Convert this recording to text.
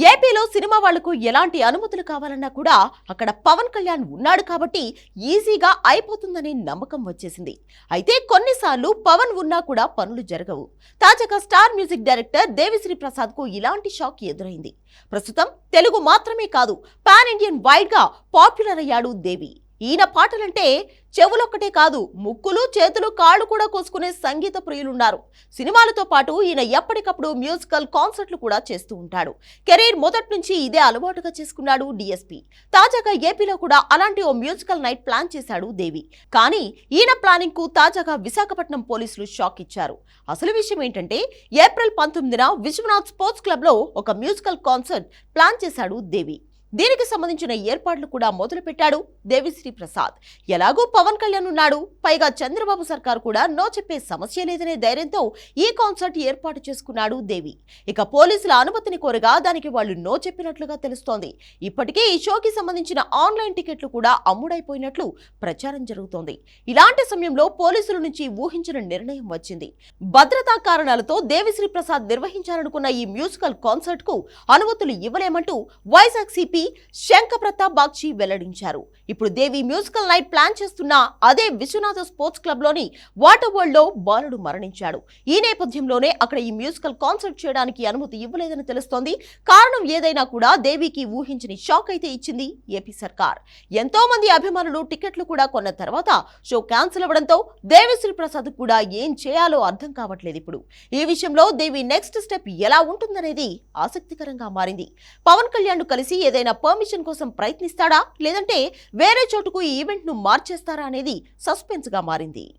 ఏపీలో సినిమా వాళ్ళకు ఎలాంటి అనుమతులు కావాలన్నా కూడా అక్కడ పవన్ కళ్యాణ్ ఉన్నాడు కాబట్టి ఈజీగా అయిపోతుందనే నమ్మకం వచ్చేసింది. అయితే కొన్నిసార్లు పవన్ ఉన్నా కూడా పనులు జరగవు. తాజాగా స్టార్ మ్యూజిక్ డైరెక్టర్ దేవిశ్రీ ప్రసాద్కు ఇలాంటి షాక్ ఎదురైంది. ప్రస్తుతం తెలుగు మాత్రమే కాదు పాన్ ఇండియన్ వైడ్గా పాపులర్ అయ్యాడు దేవి. ఈయన పాటలంటే చెవులొక్కటే కాదు ముక్కులు చేతులు కాళ్ళు కూడా కోసుకునే సంగీత ప్రియులున్నారు. సినిమాలతో పాటు ఈయన ఎప్పటికప్పుడు మ్యూజికల్ కాన్సర్ట్లు కూడా చేస్తూ ఉంటాడు. కెరీర్ మొదటి నుంచి ఇదే అలవాటుగా చేసుకున్నాడు డిఎస్పి. తాజాగా ఏపీలో కూడా అలాంటి ఓ మ్యూజికల్ నైట్ ప్లాన్ చేశాడు దేవి. కానీ ఈయన ప్లానింగ్కు తాజాగా విశాఖపట్నం పోలీసులు షాక్ ఇచ్చారు. అసలు విషయం ఏంటంటే ఏప్రిల్ పంతొమ్మిదిన విశ్వనాథ్ స్పోర్ట్స్ క్లబ్లో ఒక మ్యూజికల్ కాన్సర్ట్ ప్లాన్ చేశాడు దేవి. దీనికి సంబంధించిన ఏర్పాట్లు కూడా మొదలుపెట్టాడు దేవిశ్రీ ప్రసాద్. ఎలాగూ పవన్ కళ్యాణ్ ఉన్నాడు. పైగా చంద్రబాబు సర్కార్ కూడా నో చెప్పే సమస్య లేదనే ధైర్యంతో ఈ కాన్సర్ట్ ఏర్పాటు చేసుకున్నాడు దేవి. ఇక పోలీసుల అనుమతిని కోరగా దానికి వాళ్ళు నో చెప్పినట్లుగా తెలుస్తోంది. ఇప్పటికే ఈ షోకి సంబంధించిన ఆన్లైన్ టికెట్లు కూడా అమ్ముడైపోయినట్లు ప్రచారం జరుగుతోంది. ఇలాంటి సమయంలో పోలీసుల నుంచి ఊహించిన నిర్ణయం వచ్చింది. భద్రతా కారణాలతో దేవిశ్రీ ప్రసాద్ నిర్వహించాలనుకున్న ఈ మ్యూజికల్ కాన్సర్ట్కు అనుమతులు ఇవ్వలేమంటూ వైజాగ్ సిపి శంఖ ప్రతాప్ బాగ్చి వెల్లడించారు. ఇప్పుడు దేవి మ్యూజికల్ నైట్ ప్లాన్ చేస్తున్న అదే విశ్వనాథ స్పోర్ట్స్ క్లబ్లోని వాటర్ వరల్డ్లో బాలుడు మరణించాడు. ఈ నేపథ్యంలోనే అక్కడ ఈ మ్యూజికల్ కాన్సర్ట్ చేయడానికి అనుమతి ఇవ్వలేదని తెలుస్తోంది. కారణం ఏదైనా కూడా దేవికి ఊహించని షాక్ అయితే ఇచ్చింది ఏపీ సర్కార్. ఎంతో మంది అభిమానులు టికెట్లు కూడా కొన్న తర్వాత షో క్యాన్సిల్ అవ్వడంతో దేవిశ్రీ ప్రసాద్ కూడా ఏం చేయాలో అర్థం కావట్లేదు ఇప్పుడు. ఈ విషయంలో దేవి నెక్స్ట్ స్టెప్ ఎలా ఉంటుందనేది ఆసక్తికరంగా మారింది. పవన్ కళ్యాణ్ కలిసి ఏదైనా పర్మిషన్ కోసం ప్రయత్నిస్తాడా? లేదంటే వేరే చోటుకు ఈ ఈవెంట్ను మార్చేస్తారా అనేది సస్పెన్స్గా మారింది.